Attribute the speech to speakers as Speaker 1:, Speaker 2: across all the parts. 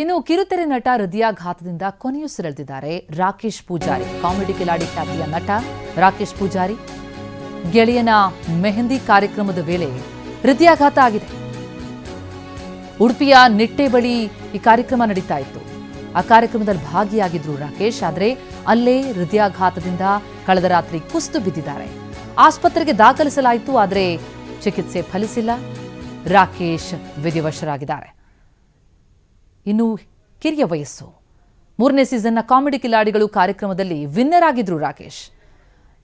Speaker 1: ಇನ್ನು ಕಿರುತೆರೆ ನಟ ಹೃದಯಾಘಾತದಿಂದ ಕೊನೆಯುಸಿರೆಳೆದಿದ್ದಾರೆ ರಾಕೇಶ್ ಪೂಜಾರಿ, ಕಾಮಿಡಿ ಕಿಲಾಡಿ ಖ್ಯಾತಿಯ ನಟ ರಾಕೇಶ್ ಪೂಜಾರಿ. ಗೆಳೆಯನ ಮೆಹಂದಿ ಕಾರ್ಯಕ್ರಮದ ವೇಳೆ ಹೃದಯಾಘಾತ ಆಗಿದೆ. ಉಡುಪಿಯ ನಿಟ್ಟೆ ಬಳಿ ಈ ಕಾರ್ಯಕ್ರಮ ನಡೀತಾ ಇತ್ತು. ಆ ಕಾರ್ಯಕ್ರಮದಲ್ಲಿ ಭಾಗಿಯಾಗಿದ್ರು ರಾಕೇಶ್, ಆದರೆ ಅಲ್ಲೇ ಹೃದಯಾಘಾತದಿಂದ ಕಳೆದ ರಾತ್ರಿ ಕುಸಿದು ಬಿದ್ದಿದ್ದಾರೆ. ಆಸ್ಪತ್ರೆಗೆ ದಾಖಲಿಸಲಾಯಿತು, ಆದರೆ ಚಿಕಿತ್ಸೆ ಫಲಿಸಿಲ್ಲ. ರಾಕೇಶ್ ವಿಧಿವಶರಾಗಿದ್ದಾರೆ. ಇನ್ನು ಕಿರಿಯ ವಯಸ್ಸು. ಮೂರನೇ ಸೀಸನ್ನ ಕಾಮಿಡಿ ಕಿಲಾಡಿಗಳು ಕಾರ್ಯಕ್ರಮದಲ್ಲಿ ವಿನ್ನರ್ ಆಗಿದ್ರು ರಾಕೇಶ್.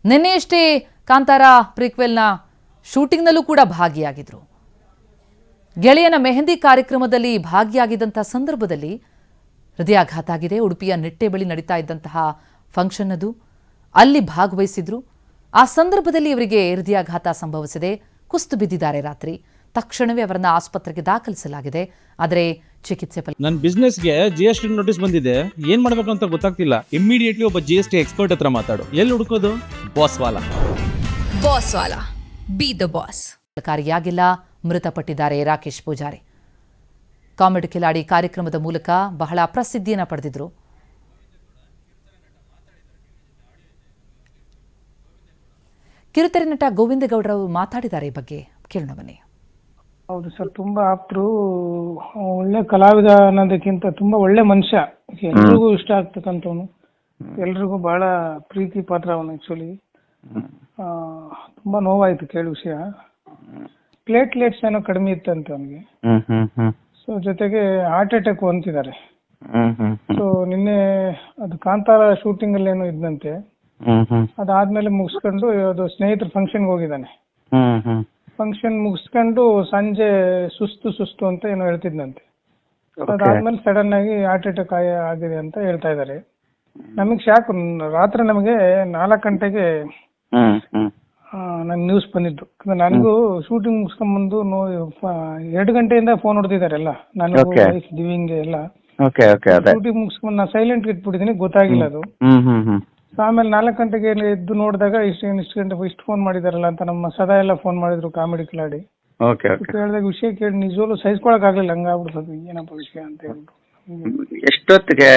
Speaker 1: ನಿನ್ನೆಯಷ್ಟೇ ಕಾಂತಾರ ಪ್ರೀಕ್ವೆಲ್ನ ಶೂಟಿಂಗ್ನಲ್ಲೂ ಕೂಡ ಭಾಗಿಯಾಗಿದ್ರು. ಗೆಳೆಯನ ಮೆಹಂದಿ ಕಾರ್ಯಕ್ರಮದಲ್ಲಿ ಭಾಗಿಯಾಗಿದ್ದಂಥ ಸಂದರ್ಭದಲ್ಲಿ ಹೃದಯಾಘಾತ ಆಗಿದೆ. ಉಡುಪಿಯ ನಿಟ್ಟೆ ಬಳಿ ನಡೀತಾ ಇದ್ದಂತಹ ಫಂಕ್ಷನ್ ಅದು ಅಲ್ಲಿ ಭಾಗವಹಿಸಿದ್ರು. ಆ ಸಂದರ್ಭದಲ್ಲಿ ಇವರಿಗೆ ಹೃದಯಾಘಾತ ಸಂಭವಿಸಿದೆ. ಕುಸ್ತು ಬಿದ್ದಿದ್ದಾರೆ ರಾತ್ರಿ. ತಕ್ಷಣವೇ ಅವರನ್ನು ಆಸ್ಪತ್ರೆಗೆ ದಾಖಲಿಸಲಾಗಿದೆ. ಆದರೆ ಚಿಕಿತ್ಸೆ ಫಲ
Speaker 2: ನನ್ನ ಬಿಸ್ನೆಸ್ಗೆ ಜಿ ಎಸ್ ಟಿ ನೋಟಿಸ್ ಬಂದಿದೆ. ಏನ್ ಮಾಡ್ಬೇಕು ಅಂತ ಗೊತ್ತಾಗ್ತಿಲ್ಲ. ಇಮಿಡಿಯೇಟ್ಲಿ ಒಬ್ಬ ಜಿ ಎಸ್ ಟಿ ಎಕ್ಸ್ಪರ್ಟ್ ಹತ್ರ ಮಾತಾಡು. ಎಲ್ಲಿ ಹುಡುಕೋದು? ಬಾಸ್ ವಾಲ
Speaker 3: boss Vala be the boss
Speaker 1: ಕಾರಿಯಾಗಿಲ್ಲ. ಮೃತಪಟ್ಟಿದ್ದಾರೆ ರಾಕೇಶ್ ಪೂಜಾರಿ. ಕಾಮಿಡಿ ಕಿಲಾಡಿ ಕಾರ್ಯಕ್ರಮದ ಮೂಲಕ ಬಹಳ ಪ್ರಸಿದ್ಧಿಯನ್ನು ಪಡೆದಿದ್ರು. ಕಿರುತೆರೆ ನಟ ಗೋವಿಂದಗೌಡರವರು ಮಾತಾಡಿದ್ದಾರೆ ಈ ಬಗ್ಗೆ. ಕೇಳೋಣ ಬನ್ನಿ.
Speaker 4: ಹೌದು ಸರ್ ತುಂಬಾ ಆಪ್ತರು ಒಳ್ಳೆ ಕಲಾವಿದ ಅನ್ನೋದಕ್ಕಿಂತ ತುಂಬಾ ಒಳ್ಳೆ ಮನುಷ್ಯ. ಎಲ್ರಿಗೂ ಇಷ್ಟ ಆಗ್ತಕ್ಕಂಥವನು. ಎಲ್ರಿಗೂ ಬಹಳ ಪ್ರೀತಿ ಪಾತ್ರ ಅವನು ಆಕ್ಚುಲಿ ತುಂಬಾ ನೋವಾಯ್ತು ಕೇಳಿ ವಿಷಯ. ಪ್ಲೇಟ್ಲೆಟ್ಸ್ ಏನೋ ಕಡಿಮೆ ಇತ್ತಂತೆ ಅವನಿಗೆ. ಸೊ ಜೊತೆಗೆ ಹಾರ್ಟ್ ಅಟ್ಯಾಕ್ ಅಂತಿದ್ದಾರೆ ಸೊ ನಿನ್ನೆ ಅದು ಕಾಂತಾರ ಶೂಟಿಂಗ್ ಅಲ್ಲಿ ಏನೋ ಇದ್ದಂತೆ. ಅದಾದ್ಮೇಲೆ ಮುಗಿಸ್ಕೊಂಡು ಅದು ಸ್ನೇಹಿತರ ಫಂಕ್ಷನ್ಗೆ ಹೋಗಿದ್ದಾನೆ. ಫಂಕ್ಷನ್ ಮುಗಿಸ್ಕೊಂಡು ಸಂಜೆ ಸುಸ್ತು ಸುಸ್ತು ಅಂತ ಏನೋ ಹೇಳ್ತಿದ್ನಂತೆ. ಅದಾದ್ಮೇಲೆ ಸಡನ್ ಆಗಿ ಹಾರ್ಟ್ ಅಟ್ಯಾಕ್ ಆಗಿದೆ ಅಂತ ಹೇಳ್ತಾ ಇದ್ದಾರೆ ನಮಗೆ ಶಾಕ್ ರಾತ್ರಿ ನಮಗೆ ನಾಲ್ಕು ಗಂಟೆಗೆ ನನ್ ನ್ಯೂಸ್ ಬಂದಿದ್ದು. ನನಗೂ ಶೂಟಿಂಗ್ ಮುಗಿಸ್ಕೊಂಡ್ಬಂದು ನೋ ಎರಡು ಗಂಟೆಯಿಂದ ಫೋನ್ ಹೊಡೆದಿದ್ದಾರೆ ಎಲ್ಲ. ನಾನು ಎಲ್ಲ. ಶೂಟಿಂಗ್ ಮುಗಿಸ್ಕೊಂಡು ನಾನು ಸೈಲೆಂಟ್ ಇಟ್ಬಿಟ್ಟಿದ್ದೀನಿ ಗೊತ್ತಾಗಿಲ್ಲ ಅದು. ಸೊ ಆಮೇಲೆ ನಾಲ್ಕು ಗಂಟೆಗೆ ಎದ್ದು ನೋಡಿದಾಗ ಇಷ್ಟು ಇಷ್ಟು ಗಂಟೆ ಇಷ್ಟು ಫೋನ್ ಮಾಡಿದಾರಲ್ಲ ಅಂತ ನಮ್ಮ ಸದಾ ಎಲ್ಲ ಫೋನ್ ಮಾಡಿದ್ರು ಕಾಮಿಡಿ ಕಿಲಾಡಿ.
Speaker 5: ಓಕೆ ಓಕೆ
Speaker 4: ಕೇಳಿದಾಗ ವಿಷಯ ಕೇಳಿ ನಿಜವಾಗ್ಲೂ ಸಹಿಸ್ಕೊಳಕ್ ಆಗ್ಲಿಲ್ಲ ಹಂಗಾಗ್ಬಿಡ್ತದೆ ಏನಪ್ಪ ವಿಷಯ ಅಂತ ಹೇಳ್ಬಿಟ್ಟು.
Speaker 5: ಎಷ್ಟೊತ್ತಿಗೆ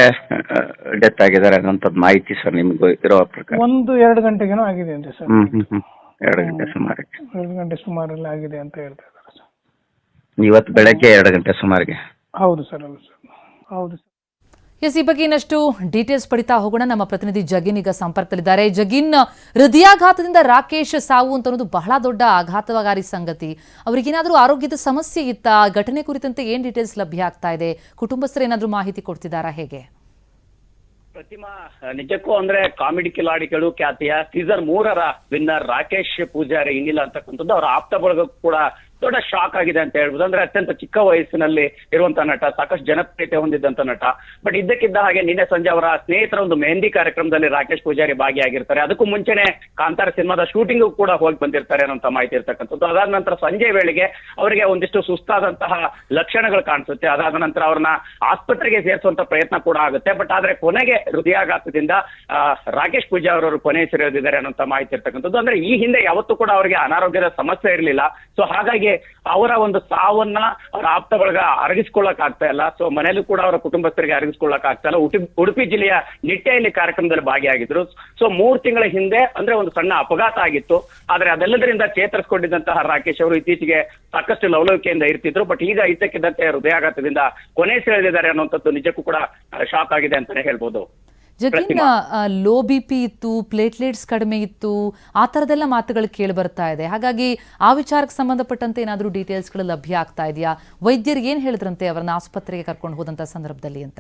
Speaker 5: ಡೆತ್ ಆಗಿದ್ದಾರೆ ಅನ್ನೋಂಥದ್ದು ಮಾಹಿತಿ ಸರ್ ನಿಮ್ಗೆ ಇರೋ ಪ್ರಕಾರ?
Speaker 4: ಒಂದು ಎರಡು ಗಂಟೆಗೇನೋ ಆಗಿದೆ ಅಂತ ಸರ್
Speaker 5: ಹ್ಮ್ ಹ್ಮ್ ಹ್ಮ್. ಎರಡು ಗಂಟೆ ಸುಮಾರಿಗೆ.
Speaker 4: ಎರಡು ಗಂಟೆ ಸುಮಾರಲ್ಲಿ ಆಗಿದೆ ಅಂತ ಹೇಳ್ತಾ ಇದ್ದಾರೆ ಸರ್
Speaker 5: ಇವತ್ತು ಬೆಳಗ್ಗೆ ಎರಡು ಗಂಟೆ ಸುಮಾರಿಗೆ.
Speaker 4: ಹೌದು ಸರ್ ಹೌದು ಸರ್ ಹೌದು ಸರ್
Speaker 1: ಎಸ್, ಈ ಬಗ್ಗೆ ಇನ್ನಷ್ಟು ಡೀಟೇಲ್ಸ್ ಪಡಿತಾ ಹೋಗೋಣ. ನಮ್ಮ ಪ್ರತಿನಿಧಿ ಜಗಿನ್ ಈಗ ಸಂಪರ್ಕದಲ್ಲಿದ್ದಾರೆ. ಜಗಿನ್, ಹೃದಯಾಘಾತದಿಂದ ರಾಕೇಶ್ ಸಾವು ಅಂತ ಅನ್ನೋದು ಬಹಳ ದೊಡ್ಡ ಆಘಾತಕಾರಿ ಸಂಗತಿ. ಅವರಿಗೇನಾದರೂ ಆರೋಗ್ಯದ ಸಮಸ್ಯೆ ಇತ್ತಾ ಘಟನೆ ಕುರಿತಂತೆ ಏನ್ ಡೀಟೇಲ್ಸ್ ಲಭ್ಯ ಆಗ್ತಾ ಇದೆ? ಕುಟುಂಬಸ್ಥರು ಏನಾದರೂ ಮಾಹಿತಿ ಕೊಡ್ತಿದ್ದಾರಾ ಹೇಗೆ?
Speaker 6: ಪ್ರತಿಮಾ, ನಿಜಕ್ಕೂ ಅಂದ್ರೆ ಕಾಮಿಡಿ ಕಿಲಾಡಿಗಳು ಖ್ಯಾತಿಯ ಸೀಸನ್ ಮೂರರ ವಿನ್ನರ್ ರಾಕೇಶ್ ಪೂಜಾರಿ ಇನ್ನಿಲ್ಲ ಅಂತಕ್ಕಂಥದ್ದು ಅವರ ಆಪ್ತ ಬಳಗಕ್ಕೂ ಕೂಡ ದೊಡ್ಡ ಶಾಕ್ ಆಗಿದೆ ಅಂತ ಹೇಳ್ಬೋದು. ಅಂದ್ರೆ ಅತ್ಯಂತ ಚಿಕ್ಕ ವಯಸ್ಸಿನಲ್ಲಿ ಇರುವಂತ ನಟ, ಸಾಕಷ್ಟು ಜನಪ್ರಿಯತೆ ಹೊಂದಿದ್ದಂತ ನಟ. ಬಟ್ ಇದ್ದಕ್ಕಿದ್ದ ಹಾಗೆ ನಿನ್ನೆ ಸಂಜೆ ಅವರ ಸ್ನೇಹಿತರ ಒಂದು ಮೆಹಂದಿ ಕಾರ್ಯಕ್ರಮದಲ್ಲಿ ರಾಕೇಶ್ ಪೂಜಾರಿ ಭಾಗಿಯಾಗಿರ್ತಾರೆ. ಅದಕ್ಕೂ ಮುಂಚೆನೆ ಕಾಂತಾರ ಸಿನಿಮಾದ ಶೂಟಿಂಗ್ ಕೂಡ ಹೋಗಿ ಬಂದಿರ್ತಾರೆ ಅನ್ನೋಂತ ಮಾಹಿತಿ ಇರ್ತಕ್ಕಂಥದ್ದು. ಅದಾದ ನಂತರ ಸಂಜೆ ವೇಳೆಗೆ ಅವರಿಗೆ ಒಂದಿಷ್ಟು ಸುಸ್ತಾದಂತಹ ಲಕ್ಷಣಗಳು ಕಾಣಿಸುತ್ತೆ. ಅದಾದ ನಂತರ ಅವ್ರನ್ನ ಆಸ್ಪತ್ರೆಗೆ ಸೇರಿಸುವಂತ ಪ್ರಯತ್ನ ಕೂಡ ಆಗುತ್ತೆ. ಬಟ್ ಆದ್ರೆ ಕೊನೆಗೆ ಹೃದಯಾಘಾತದಿಂದ ರಾಕೇಶ್ ಪೂಜಾ ಅವರವರು ಕೊನೆ ಹೆಸರಿದ್ದಾರೆ ಅನ್ನೋಂತ ಮಾಹಿತಿ ಇರ್ತಕ್ಕಂಥದ್ದು. ಅಂದ್ರೆ ಈ ಹಿಂದೆ ಯಾವತ್ತೂ ಕೂಡ ಅವರಿಗೆ ಅನಾರೋಗ್ಯದ ಸಮಸ್ಯೆ ಇರಲಿಲ್ಲ. ಸೊ ಹಾಗಾಗಿ ಅವರ ಒಂದು ಸಾವನ್ನ ಅವರ ಆಪ್ತ ಬಳಗ ಅರಗಿಸ್ಕೊಳ್ಳಕ್ ಆಗ್ತಾ ಇಲ್ಲ. ಸೊ ಮನೆಯಲ್ಲೂ ಕೂಡ ಅವರ ಕುಟುಂಬಸ್ಥರಿಗೆ ಅರಗಿಸ್ಕೊಳ್ಳಕ್ ಆಗ್ತಾ ಇಲ್ಲ. ಉಡುಪಿ ಉಡುಪಿ ಜಿಲ್ಲೆಯ ನಿಟ್ಟೆಯಲ್ಲಿ ಕಾರ್ಯಕ್ರಮದಲ್ಲಿ ಭಾಗಿಯಾಗಿದ್ರು. ಸೊ ಮೂರ್ ತಿಂಗಳ ಹಿಂದೆ ಅಂದ್ರೆ ಒಂದು ಸಣ್ಣ ಅಪಘಾತ ಆಗಿತ್ತು. ಆದ್ರೆ ಅದೆಲ್ಲದರಿಂದ ಚೇತರಿಸಿಕೊಂಡಿದ್ದಂತಹ ರಾಕೇಶ್ ಅವರು ಇತ್ತೀಚೆಗೆ ಸಾಕಷ್ಟು ಲವಲವಿಕೆಯಿಂದ ಇರ್ತಿದ್ರು. ಬಟ್ ಈಗ ಇದ್ದಕ್ಕಿದ್ದಂತೆ ಹೃದಯಾಘಾತದಿಂದ ಕೊನೆ ಸೆಳೆದಿದ್ದಾರೆ ಅನ್ನುವಂಥದ್ದು ನಿಜಕ್ಕೂ ಕೂಡ ಶಾಕ್ ಆಗಿದೆ ಅಂತಾನೆ ಹೇಳ್ಬೋದು.
Speaker 1: ಜಗಿನ್ ಲೋ ಬಿ ಪಿ ಇತ್ತು ಪ್ಲೇಟ್ಲೆಟ್ಸ್ ಕಡಿಮೆ ಇತ್ತು ಆ ಥರದೆಲ್ಲ ಮಾತುಗಳು ಕೇಳಿ ಬರ್ತಾ ಇದೆ. ಹಾಗಾಗಿ ಆ ವಿಚಾರಕ್ಕೆ ಸಂಬಂಧಪಟ್ಟಂತೆ ಏನಾದರೂ ಡೀಟೇಲ್ಸ್ಗಳು ಲಭ್ಯ ಆಗ್ತಾ ಇದೆಯಾ? ವೈದ್ಯರಿಗೆ ಏನು ಹೇಳಿದ್ರಂತೆ? ಅವರನ್ನ ಆಸ್ಪತ್ರೆಗೆ ಕರ್ಕೊಂಡು ಹೋದಂಥ ಸಂದರ್ಭದಲ್ಲಿ ಅಂತ.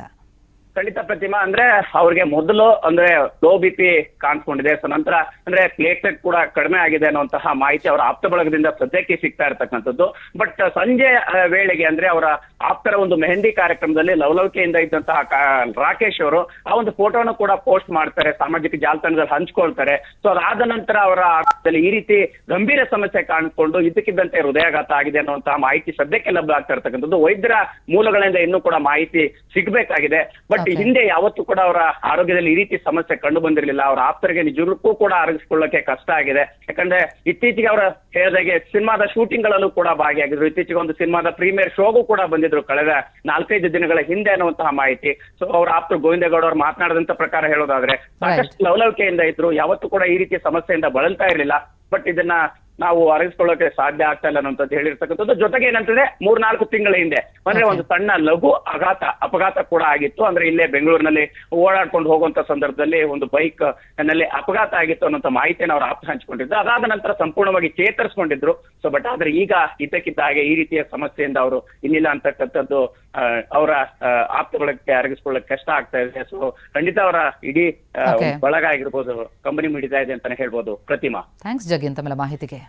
Speaker 6: ಖಂಡಿತ ಪ್ರತಿಮಾ ಅಂದ್ರೆ ಅವ್ರಿಗೆ ಮೊದಲು ಅಂದ್ರೆ ಲೋ ಬಿ ಪಿ ಕಾಣಿಸ್ಕೊಂಡಿದೆ. ಸೊ ನಂತರ ಅಂದ್ರೆ ಪ್ಲೇಟ್ಲೆಟ್ ಕೂಡ ಕಡಿಮೆ ಆಗಿದೆ ಅನ್ನುವಂತಹ ಮಾಹಿತಿ ಅವರ ಆಪ್ತ ಬಳಗದಿಂದ ಸದ್ಯಕ್ಕೆ ಸಿಗ್ತಾ ಇರ್ತಕ್ಕಂಥದ್ದು. ಬಟ್ ಸಂಜೆ ವೇಳೆಗೆ ಅಂದ್ರೆ ಅವರ ಆಪ್ತರ ಒಂದು ಮೆಹಂದಿ ಕಾರ್ಯಕ್ರಮದಲ್ಲಿ ಲವಲವಿಕೆಯಿಂದ ಇದ್ದಂತಹ ರಾಕೇಶ್ ಅವರು ಆ ಒಂದು ಫೋಟೋನ ಕೂಡ ಪೋಸ್ಟ್ ಮಾಡ್ತಾರೆ. ಸಾಮಾಜಿಕ ಜಾಲತಾಣದಲ್ಲಿ ಹಂಚ್ಕೊಳ್ತಾರೆ. ಸೊ ಅದಾದ ನಂತರ ಅವರ ಈ ರೀತಿ ಗಂಭೀರ ಸಮಸ್ಯೆ ಕಾಣಿಸ್ಕೊಂಡು ಇದಕ್ಕಿದ್ದಂತೆ ಹೃದಯಾಘಾತ ಆಗಿದೆ ಅನ್ನುವಂತಹ ಮಾಹಿತಿ ಸದ್ಯಕ್ಕೆ ಲಭ್ಯ ಆಗ್ತಾ ಇರ್ತಕ್ಕಂಥದ್ದು. ವೈದ್ಯರ ಮೂಲಗಳಿಂದ ಇನ್ನೂ ಕೂಡ ಮಾಹಿತಿ ಸಿಗ್ಬೇಕಾಗಿದೆ. But but. ಹಿಂದೆ ಯಾವತ್ತೂ ಕೂಡ ಅವರ ಆರೋಗ್ಯದಲ್ಲಿ ಈ ರೀತಿ ಸಮಸ್ಯೆ ಕಂಡು ಬಂದಿರಲಿಲ್ಲ. ಅವರ ಆಪ್ತರಿಗೆ ನಿಜಕ್ಕೂ ಕೂಡ ಅರಗಿಸ್ಕೊಳ್ಳಕ್ಕೆ ಕಷ್ಟ ಆಗಿದೆ. ಯಾಕಂದ್ರೆ ಇತ್ತೀಚೆಗೆ ಅವರ ಹೇಳಿದಾಗೆ ಸಿನಿಮಾದ ಶೂಟಿಂಗ್ ಗಳಲ್ಲೂ ಕೂಡ ಭಾಗಿಯಾಗಿದ್ರು. ಇತ್ತೀಚೆಗೆ ಒಂದು ಸಿನಿಮಾದ ಪ್ರೀಮಿಯರ್ ಶೋಗೂ ಕೂಡ ಬಂದಿದ್ರು ಕಳೆದ ನಾಲ್ಕೈದು ದಿನಗಳ ಹಿಂದೆ ಅನ್ನುವಂತಹ ಮಾಹಿತಿ. ಸೊ ಅವರ ಆಪ್ತರು ಗೋವಿಂದೇಗೌಡ ಅವರು ಮಾತನಾಡಿದಂತ ಪ್ರಕಾರ ಹೇಳೋದಾದ್ರೆ ಸಾಕಷ್ಟು ಲವಲವಿಕೆಯಿಂದ ಇದ್ರು. ಯಾವತ್ತೂ ಕೂಡ ಈ ರೀತಿಯ ಸಮಸ್ಯೆಯಿಂದ ಬಳಲ್ತಾ ಇರಲಿಲ್ಲ. ಬಟ್ ಇದನ್ನ ನಾವು ಅರಗಿಸ್ಕೊಳ್ಳೋಕೆ ಸಾಧ್ಯ ಆಗ್ತಾ ಇಲ್ಲ ಅನ್ನೋಂಥದ್ದು ಹೇಳಿರ್ತಕ್ಕಂಥದ್ದು. ಜೊತೆಗೆ ಏನಂತಂದ್ರೆ ಮೂರ್ನಾಲ್ಕು ತಿಂಗಳ ಹಿಂದೆ ಅಂದ್ರೆ ಒಂದು ಸಣ್ಣ ಲಘು ಅಘಾತ ಅಪಘಾತ ಕೂಡ ಆಗಿತ್ತು. ಅಂದ್ರೆ ಇಲ್ಲೇ ಬೆಂಗಳೂರಿನಲ್ಲಿ ಓಡಾಡ್ಕೊಂಡು ಹೋಗುವಂತ ಸಂದರ್ಭದಲ್ಲಿ ಒಂದು ಬೈಕ್ನಲ್ಲಿ ಅಪಘಾತ ಆಗಿತ್ತು ಅನ್ನೋಂತ ಮಾಹಿತಿಯನ್ನು ಅವರು ಆಪ್ತ ಹಂಚಿಕೊಂಡಿದ್ರು. ಅದಾದ ನಂತರ ಸಂಪೂರ್ಣವಾಗಿ ಚೇತರಿಸ್ಕೊಂಡಿದ್ರು. ಸೊ ಬಟ್ ಆದ್ರೆ ಈಗ ಇದ್ದಕ್ಕಿದ್ದ ಹಾಗೆ ಈ ರೀತಿಯ ಸಮಸ್ಯೆಯಿಂದ ಅವರು ಇನ್ನಿಲ್ಲ ಅಂತಕ್ಕಂಥದ್ದು ಅವರ ಆಪ್ತಗಳಕ್ಕೆ ಆಪ್ತಗಳಿಗೆ ಅರಗಿಸ್ಕೊಳ್ಳೋಕೆ ಕಷ್ಟ ಆಗ್ತಾ ಇದೆ. ಸೊ ಖಂಡಿತ ಅವರ ಇಡೀ. ಬಳಗ ಆಗಿರ್ಬೋದು ಕಂಪನಿ ಮಿಡಿತಾ ಇದೆ ಅಂತಾನೆ ಹೇಳ್ಬೋದು ಪ್ರತಿಮಾ.
Speaker 1: ಥ್ಯಾಂಕ್ಸ್ ಜಗ್ಗಿ ತಮ್ಮೆಲ್ಲ ಮಾಹಿತಿಗೆ.